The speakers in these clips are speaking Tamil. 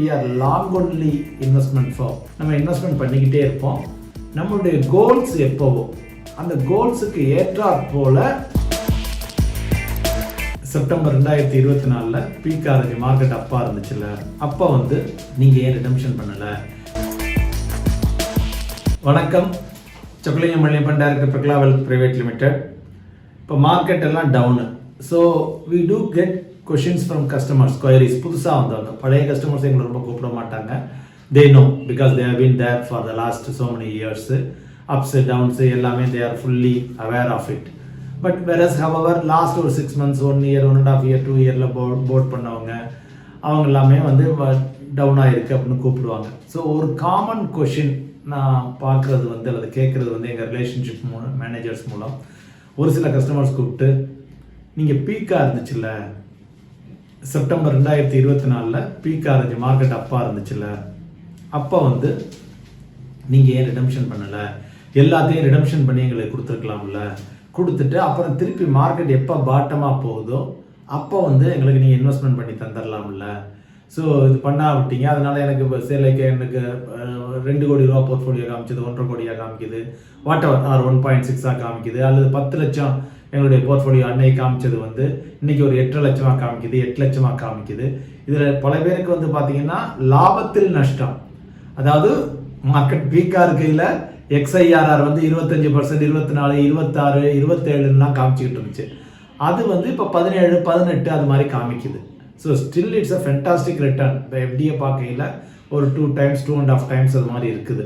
We are long only investment for நம்ம இன்வெஸ்ட்மெண்ட் பண்ணிக்கிட்டே இருப்போம். நம்மளுடைய கோல்ஸ் எப்போவோ அந்த கோல்ஸுக்கு ஏற்றாற் போல செப்டம்பர் ரெண்டாயிரத்தி இருபத்தி நாலில் பீக் ஆரஞ்சு மார்க்கெட் அப்பா இருந்துச்சுல்ல அப்போ வந்து நீங்கள் ஏன் ரிடம்ஷன் பண்ணலை? வணக்கம். Chockalingam Maniyappan director Prakala wealth private limited. இப்போ மார்க்கெட் எல்லாம் down so we do get questions from customers queries புதுசாக வந்தவங்க பழைய கஸ்டமர்ஸ் எங்களை ரொம்ப கூப்பிட மாட்டாங்க they know because they have been there for the last so many years ups downs எல்லாமே they are fully aware of it but whereas however last ஒரு six months one year one and half year two இயரில் போட் போட் பண்ணவங்க அவங்க எல்லாமே வந்து டவுன் ஆகிருக்கு அப்படின்னு கூப்பிடுவாங்க. ஸோ ஒரு காமன் கொஷின் நான் பார்க்குறது வந்து அல்லது கேட்குறது வந்து எங்கள் ரிலேஷன்ஷிப் மூலம் மேனேஜர்ஸ் மூலம் ஒரு சில கஸ்டமர்ஸ் கூப்பிட்டு நீங்கள் பீக்காக இருந்துச்சுல்ல? செப்டம்பர் ரெண்டாயிரத்தி இருபத்தி நாலில் பீக் ஆரஞ்சு மார்க்கெட் அப்பா இருந்துச்சுல்ல அப்போ வந்து நீங்கள் ஏன் ரிடம்ஷன் பண்ணலை? எல்லாத்தையும் ரிடம்ஷன் பண்ணி எங்களுக்கு கொடுத்துருக்கலாம்ல. கொடுத்துட்டு அப்புறம் திருப்பி மார்க்கெட் எப்போ பாட்டமாக போகுதோ அப்போ வந்து எங்களுக்கு நீங்கள் இன்வெஸ்ட்மெண்ட் பண்ணி தந்துடலாம்ல ஸோ இது பண்ணா விட்டீங்க எனக்கு இப்போ சேலைக்கு எனக்கு ரெண்டு கோடி ரூபா போர்ட்ஃபோலியோ காமிக்குது ஒன்றரை கோடியாக காமிக்குது whatever or one point சிக்ஸாக காமிக்குது அல்லது பத்து லட்சம் எங்களுடைய போர்ட்ஃபோலியோ அன்னைக்கு காமிச்சது வந்து இன்னைக்கு ஒரு எட்டு லட்சமாக காமிக்குது எட்டு லட்சமாக காமிக்குது. இதில் பல பேருக்கு வந்து பார்த்தீங்கன்னா லாபத்தில் நஷ்டம். அதாவது மார்க்கெட் வீக்காக இருக்கையில் எக்ஸ்ஐஆர்ஆர் வந்து இருபத்தஞ்சி பர்சன்ட் இருபத்தி நாலு இருபத்தாறு இருபத்தேழுலாம் காமிச்சிக்கிட்டு இருந்துச்சு. அது வந்து இப்போ பதினேழு பதினெட்டு அது மாதிரி காமிக்குது. So still it's a fantastic return இப்போ எஃப்டியை பார்க்கையில் ஒரு two times two and half times அது மாதிரி இருக்குது.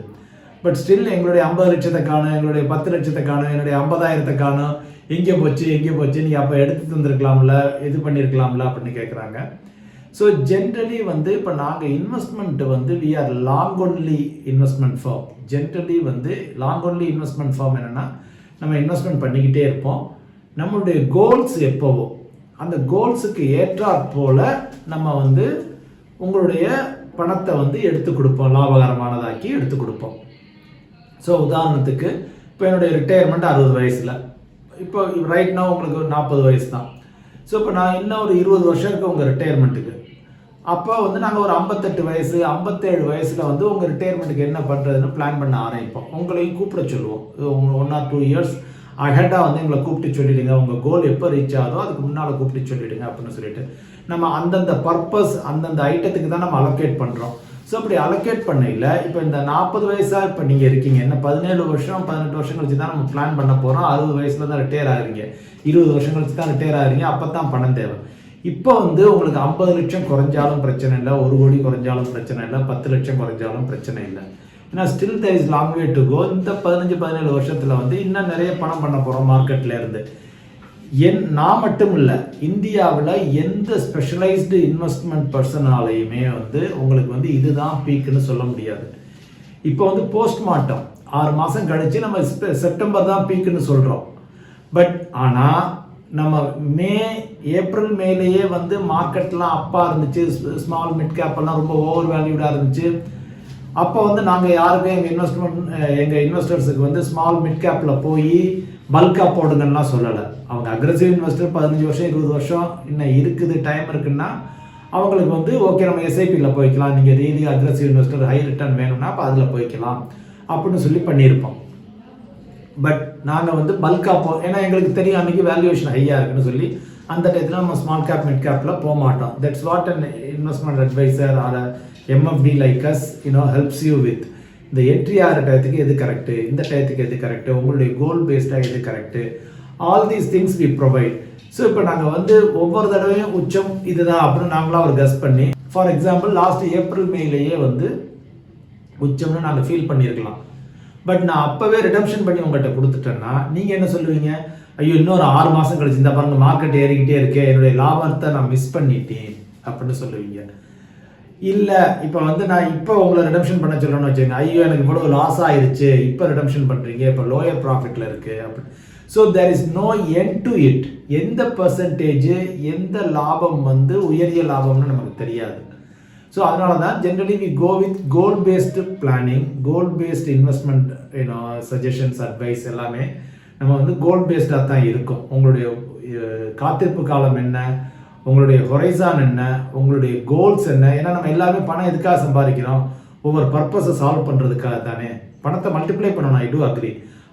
பட் ஸ்டில் எங்களுடைய ஐம்பது லட்சத்தை காணும் எங்களுடைய பத்து லட்சத்தை காணும் என்னுடைய ஐம்பதாயிரத்தை காணும் எங்கே போச்சு எங்கே போச்சு நீ அப்போ எடுத்து தந்திருக்கலாம்ல இது பண்ணியிருக்கலாம்ல அப்படின்னு கேட்குறாங்க ஸோ ஜென்ரலி வந்து இப்போ நாங்கள் இன்வெஸ்ட்மெண்ட் வந்து we are long only investment firm generally வந்து லாங் ஒன்லி இன்வெஸ்ட்மெண்ட் ஃபார்ம் என்னென்னா நம்ம இன்வெஸ்ட்மெண்ட் பண்ணிக்கிட்டே இருப்போம். நம்மளுடைய கோல்ஸ் எப்போவோ அந்த கோல்ஸுக்கு ஏற்றாற் போல நம்ம வந்து உங்களுடைய பணத்தை வந்து எடுத்து கொடுப்போம் லாபகரமானதாக்கி எடுத்து கொடுப்போம். ஸோ உதாரணத்துக்கு இப்போ என்னுடைய ரிட்டையர்மெண்ட் அறுபது வயசில். இப்போ ரைட் உங்களுக்கு ஒரு நாற்பது வயசு தான் ஸோ இப்போ நான் இன்னும் ஒரு இருபது வருஷம் இருக்கு உங்கள் ரிட்டையர்மெண்ட்டுக்கு அப்போ வந்து நாங்கள் ஒரு ஐம்பத்தெட்டு வயசு ஐம்பத்தேழு வயசில் வந்து உங்கள் ரிட்டையர்மெண்ட்டுக்கு என்ன பண்ணுறதுன்னு பிளான் பண்ண ஆரம்பிப்போம். உங்களையும் கூப்பிட சொல்லுவோம். ஒன் ஆர் டூ இயர்ஸ் அஹெட்டாக வந்து எங்களை கூப்பிட்டு சொல்லிடுங்க. உங்கள் கோல் எப்போ ரீச் ஆகுதோ அதுக்கு முன்னால் கூப்பிட்டு சொல்லிடுங்க அப்படின்னு சொல்லிட்டு நம்ம அந்தந்த பர்பஸ் அந்தந்த ஐட்டத்துக்கு தான் நம்ம அலோகேட் பண்ணுறோம் ஸோ அப்படி அலோகேட் பண்ணையில் இப்போ இந்த நாற்பது வயசாக இப்போ நீங்கள் இருக்கீங்க. என்ன பதினேழு வருஷம் பதினெட்டு வருஷம் கழிச்சு தான் நம்ம பிளான் பண்ண போகிறோம் அறுபது வயசில் தான் ரிட்டையர் ஆகிறீங்க. இருபது வருஷம் கழிச்சு தான் ரிட்டையர் ஆகிறீங்க. அப்போ தான் பணம் தேவை. இப்போ வந்து உங்களுக்கு ஐம்பது லட்சம் குறைஞ்சாலும் பிரச்சனை இல்லை. ஒரு கோடி குறைஞ்சாலும் பிரச்சனை இல்லை. பத்து லட்சம் குறைஞ்சாலும் பிரச்சனை இல்லை. ஏன்னா still there is long way to go இந்த பதினஞ்சு பதினேழு வருஷத்தில் வந்து இன்னும் நிறைய பணம் பண்ண போகிறோம் மார்க்கெட்லேருந்து இருந்து. என் நான் மட்டும் இல்லை இந்தியாவில் எந்த ஸ்பெஷலைஸ்டு இன்வெஸ்ட்மெண்ட் பர்சனாலையுமே வந்து உங்களுக்கு வந்து இதுதான் பீக்குன்னு சொல்ல முடியாது. இப்போ வந்து போஸ்ட்மார்ட்டம் ஆறு மாதம் கழித்து நம்ம செப்டம்பர் தான் பீக்குன்னு சொல்கிறோம் பட் ஆனால் நம்ம மே ஏப்ரல் மேலேயே வந்து மார்க்கெட்லாம் அப்பா இருந்துச்சு ஸ்மால் மிட் கேப்பெல்லாம் ரொம்ப ஓவர் வேல்யூடாக இருந்துச்சு. அப்போ வந்து நாங்கள் யாருக்கும் எங்கள் இன்வெஸ்ட்மெண்ட் எங்கள் இன்வெஸ்டர்ஸுக்கு வந்து ஸ்மால் மிட் கேப்பில் போய் பல்காக போடுங்கன்னா சொல்லலை. அவங்க அக்ரஸிவ் இன்வெஸ்டர் பதினஞ்சு வருஷம் இருபது வருஷம் இன்னும் இருக்குது டைம் இருக்குன்னா அவங்களுக்கு வந்து ஓகே நம்ம எஸ்ஐபியில் போய்க்கலாம். நீங்கள் really aggressive investor high return வேணும்னா அப்போ அதில் போய்க்கலாம். அப்படின்னு சொல்லி பண்ணியிருப்போம். பட் நாங்கள் வந்து பல்காக போ ஏன்னா எங்களுக்கு தெரியும் அன்றைக்கி வேல்யூவேஷன் ஹையாக இருக்குன்னு சொல்லி அந்த டயத்தில் நம்ம ஸ்மால் கேப் மிட் கேப்பில் போக மாட்டோம். That's what an investment adviser or MFD like us you know helps you with இந்த என்ட்ரி ஆகிற டயத்துக்கு எது கரெக்டு இந்த டயத்துக்கு எது கரெக்டு உங்களுடைய கோல் பேஸ்டாக எது correct all these things we provide so இப்போ நாங்கள் வந்து ஒவ்வொரு தடவையும் உச்சம் இதுதான் அப்படின்னு நாங்களாம் ஒரு கஸ் பண்ணி ஃபார் எக்ஸாம்பிள் லாஸ்ட் ஏப்ரல் மேலேயே வந்து உச்சம்னு நாங்கள் ஃபீல் பண்ணியிருக்கலாம். பட் நான் அப்போவே ரிடம்ஷன் பண்ணி உங்கள்கிட்ட கொடுத்துட்டேன்னா நீங்கள் என்ன சொல்லுவீங்க? ஐயோ இன்னொரு ஆறு மாதம் கழிச்சு இந்த பாருங்க மார்க்கெட் ஏறிக்கிட்டே இருக்கே என்னுடைய லாபத்தை நான் மிஸ் பண்ணிட்டேன் அப்படின்னு சொல்லுவீங்க. இல்லை இப்போ வந்து நான் இப்போ உங்களை ரிடம்ஷன் பண்ண சொல்லணும்னு வச்சுக்கோங்க. ஐயோ எனக்கு இவ்வளோ லாஸ் ஆயிருச்சு. இப்போ ரிடம்ஷன் பண்ணுறீங்க இப்போ லோயர் ப்ராஃபிட்டில் இருக்குது அப்படின்னு so there is no end to it எந்த பர்சன்டேஜ் எந்த லாபம் வந்து உயரிய லாபம்னு நமக்கு தெரியாது. ஸோ அதனால தான் generally we go with goal based planning goal based investment you know suggestions advice எல்லாமே நம்ம வந்து கோல் பேஸ்டாக தான் இருக்கும். உங்களுடைய காத்திருப்பு காலம் என்ன? உங்களுடைய ஹொரைசான் என்ன உங்களுடைய கோல்ஸ் என்ன? ஏன்னா நம்ம எல்லாருமே பணம் எதுக்காக சம்பாதிக்கிறோம்? ஒவ்வொரு பர்பஸை சால்வ் பண்ணுறதுக்காக தானே. பணத்தை மல்டிப்ளை பண்ணணும் ஐ டூ அக்ரி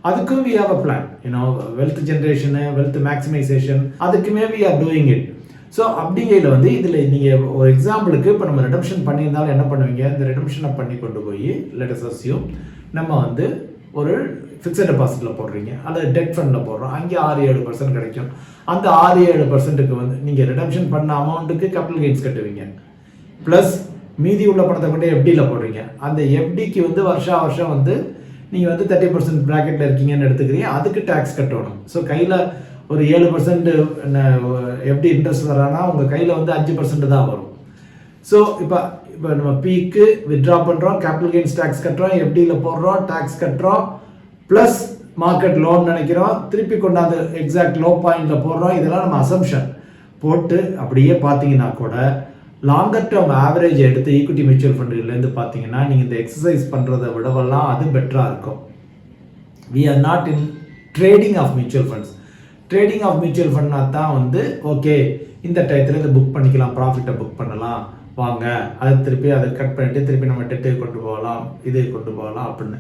அதுக்கும் we have a plan you know wealth generation wealth maximisation அதுக்குமே we are doing it so அப்படிங்கையில் வந்து இதில் நீங்கள் ஒரு எக்ஸாம்பிளுக்கு இப்போ நம்ம ரிடம்ஷன் பண்ணியிருந்தாலும் என்ன பண்ணுவீங்க? இந்த ரிடம்ஷனை பண்ணி கொண்டு போய் லெட்டஸ் அஸ்யூம் நம்ம வந்து ஒரு ஃபிக்ஸட் டெபாசிட்டில் போடுறீங்க. அல்லது டெட் ஃபண்டில் போடுறோம். அங்கே ஆறு ஏழு பர்சன்ட் கிடைக்கும். அந்த ஆறு ஏழு பர்சன்ட்டுக்கு வந்து நீங்கள் ரிடம்ஷன் பண்ண அமௌண்ட்டுக்கு கேபிட்டல் கெயின்ஸ் கட்டுவீங்க. ப்ளஸ் மீதி உள்ள பணத்தை கொண்டு எஃப்டியில் போடுறீங்க. அந்த எஃப்டிக்கு வந்து வருஷா வருஷம் வந்து நீங்கள் வந்து தேர்ட்டி பர்சன்ட் ப்ராக்கெட்டில் இருக்கீங்கன்னு எடுத்துக்கிறீங்க. அதுக்கு டேக்ஸ் கட்டணும். ஸோ கையில் ஒரு ஏழு பர்சன்ட் எஃப்டி இன்ட்ரெஸ்ட் வரானா உங்கள் கையில் வந்து அஞ்சு பர்சன்ட் தான் வரும். ஸோ இப்போ இப்போ நம்ம பீக்கு வித்ட்ரா பண்ணுறோம் கேபிட்டல் கெயின்ஸ் டேக்ஸ் கட்டுறோம். எஃப்டியில் போடுறோம். டேக்ஸ் கட்டுறோம். ப்ளஸ் மார்க்கெட் லோன் நினைக்கிறோம். திருப்பி கொண்டாந்து எக்ஸாக்ட் லோ பாயிண்டில் போடுறோம். இதெல்லாம் நம்ம அசம்ஷன் போட்டு அப்படியே பார்த்தீங்கன்னா கூட லாங்கர் டேர்ம் ஆவரேஜ் எடுத்து ஈக்விட்டி மியூச்சுவல் ஃபண்டுகள்லேருந்து பார்த்தீங்கன்னா நீங்கள் இந்த எக்ஸசைஸ் பண்ணுறதை விடவெல்லாம் அது பெட்டராக இருக்கும். We are not in trading of mutual funds trading of mutual ஃபண்ட்னா தான் வந்து ஓகே இந்த டயத்தில் இதை புக் பண்ணிக்கலாம் ப்ராஃபிட்டை புக் பண்ணலாம். வாங்க அதை திருப்பி அதை கட் பண்ணிவிட்டு திருப்பி நம்ம டெட்டு கொண்டு போகலாம் இது கொண்டு போகலாம் அப்படின்னு.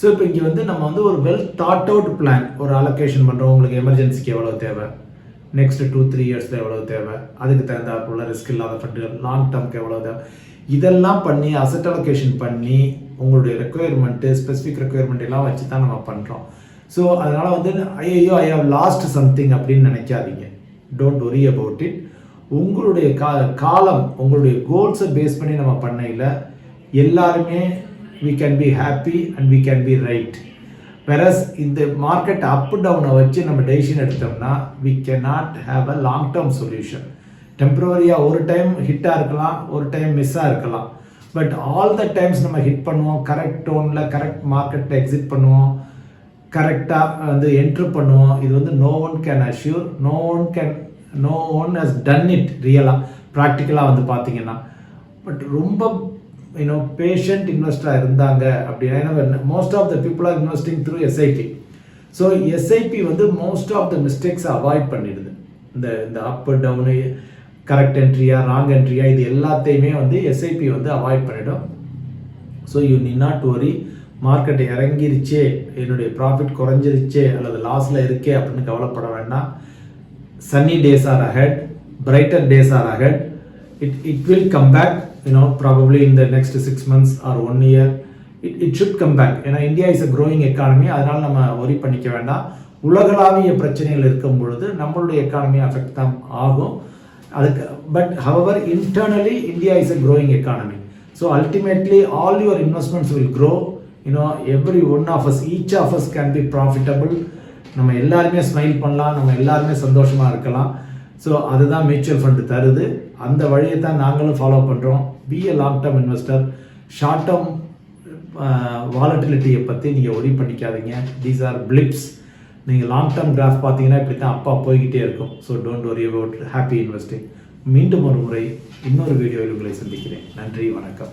ஸோ இப்போ இங்கே வந்து நம்ம வந்து ஒரு வெல் தாட் அவுட் பிளான் ஒரு அலோகேஷன் பண்ணுறோம் உங்களுக்கு எமர்ஜென்சிக்கு எவ்வளோ தேவை? நெக்ஸ்ட் டூ த்ரீ இயர்ஸில் எவ்வளோ தேவை? அதுக்கு தகுந்தாப்புல ரிஸ்க் இல்லாத ஃபண்டுகள் லாங் டேர்ம்க்கு எவ்வளோ தேவை? இதெல்லாம் பண்ணி அசட் அலோகேஷன் பண்ணி உங்களுடைய ரெக்குயர்மெண்ட்டு ஸ்பெசிஃபிக் ரெக்குயர்மெண்ட் எல்லாம் வச்சு தான் நம்ம பண்ணுறோம் ஸோ அதனால் வந்து ஐயோ ஐ ஹவ் லாஸ்ட் சம்திங் அப்படின்னு நினைக்காதீங்க. டோன்ட் ஒரி அபவுட் இட் உங்களுடைய கா காலம் உங்களுடைய கோல்ஸை பேஸ் பண்ணி நம்ம பண்ணையில் எல்லாருமே we can be happy and we can be right whereas இந்த மார்க்கெட் அப் டவுனை வச்சு நம்ம டெசிஷன் எடுத்தோம்னா we can not have a long term solution டெம்பரவரியாக ஒரு டைம் ஹிட்டாக இருக்கலாம் ஒரு டைம் மிஸ்ஸாக இருக்கலாம். பட் ஆல் த டைம்ஸ் நம்ம ஹிட் பண்ணுவோம் கரெக்ட் டோனில் கரெக்ட் மார்க்கெட்டில் எக்ஸிட் பண்ணுவோம் கரெக்டாக வந்து என்ட்ரு பண்ணுவோம் இது வந்து no one can assure no one can no one has done it ரியலாக ப்ராக்டிக்கலாக வந்து பார்த்தீங்கன்னா பட் ரொம்ப யூனோ பேஷண்ட் இன்வெஸ்டாக இருந்தாங்க அப்படின்னா most of the people are investing through SIP so SIP வந்து மோஸ்ட் ஆஃப் த மிஸ்டேக்ஸை அவாய்ட் பண்ணிடுது. இந்த இந்த அப் டவுனு கரெக்ட் என்ட்ரியா ராங் என்ட்ரியா இது எல்லாத்தையுமே வந்து எஸ்ஐபி வந்து அவாய்ட் பண்ணிடும். So you need not worry market இறங்கிருச்சே. என்னுடைய ப்ராஃபிட் குறைஞ்சிருச்சே அல்லது லாஸில் இருக்கே அப்படின்னு கவலைப்பட வேண்டாம். Sunny days are ahead brighter days are ahead it it will come back you know probably இந்த next six months or one year it it should come back ஏன்னா India is a growing economy அதனால் நம்ம ஒரி பண்ணிக்க வேண்டாம். உலகளாவிய பிரச்சனைகள் இருக்கும் பொழுது நம்மளுடைய எக்கானமி அஃபெக்ட் தான் ஆகும். அதுக்கு but our internally India is a growing economy so ultimately all your investments will grow you know every one of us each of us can be profitable நம்ம எல்லாருமே ஸ்மைல் பண்ணலாம். நம்ம எல்லாருமே சந்தோஷமாக இருக்கலாம். ஸோ அதுதான் மியூச்சுவல் ஃபண்டு தருது. அந்த வழியை தான் நாங்களும் ஃபாலோ பண்ணுறோம் be a long term investor short term வாலட்டிலிட்டியை பற்றி நீங்கள் ஒரி பண்ணிக்காதீங்க. தீஸ் ஆர் பிளிப்ஸ் நீங்கள் லாங் டேர்ம் கிராஃப் பார்த்தீங்கன்னா இப்படி தான் அப்பா போய்கிட்டே இருக்கும். So don't worry about happy investing மீண்டும் ஒரு முறை இன்னொரு வீடியோவில் உங்களை சந்திக்கிறேன். நன்றி வணக்கம்.